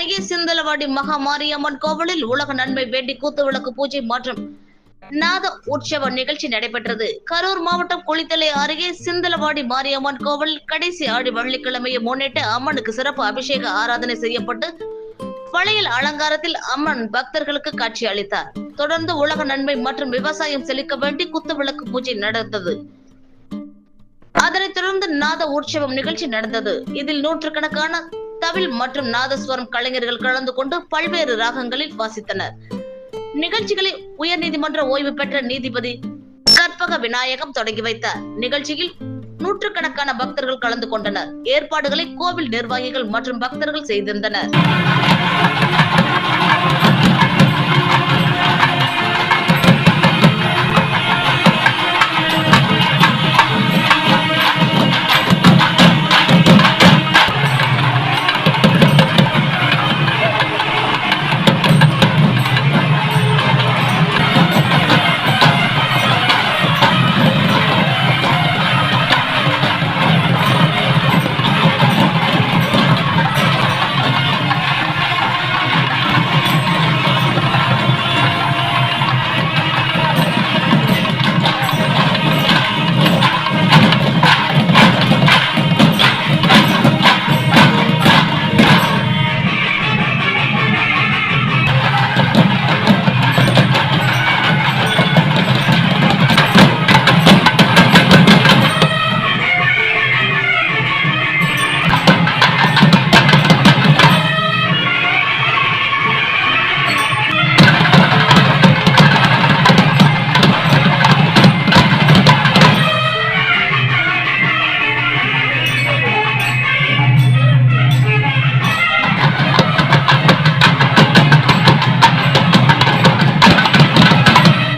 அருகே சிந்தலவாடி மகா மாரியம்மன் கோவிலில் உலக நன்மை வேண்டி கூத்துவிளக்கு பூஜை மற்றும் நாத உற்சவ நிகழ்ச்சி நடைபெற்றது. கரூர் மாவட்டம் குளித்தலை அருகே சிந்தலவாடி மாரியம்மன் கோவில் கடைசி ஆடி வெள்ளிக்கிழமையை முன்னிட்டு அம்மனுக்கு சிறப்பு அபிஷேக ஆராதனை செய்யப்பட்டு வளையல் அலங்காரத்தில் அம்மன் பக்தர்களுக்கு காட்சி அளித்தார். தொடர்ந்து உலக நன்மை மற்றும் விவசாயம் செழிக்க வேண்டி குத்துவிளக்கு பூஜை நடந்தது. அதனைத் தொடர்ந்து நாத உற்சவம் நிகழ்ச்சி நடந்தது. இதில் நூற்றுக்கணக்கான தவில் மற்றும் நாதஸ்வரம் கலைஞர்கள் கலந்து கொண்டு பல்வேறு ராகங்களில் வாசித்தனர். நிகழ்ச்சிகளை உயர்நீதிமன்ற ஓய்வு பெற்ற நீதிபதி கற்பக விநாயகம் தொடங்கி வைத்தார். நிகழ்ச்சியில் நூற்றுக்கணக்கான பக்தர்கள் கலந்து கொண்டனர். ஏற்பாடுகளை கோவில் நிர்வாகிகள் மற்றும் பக்தர்கள் செய்திருந்தனர்.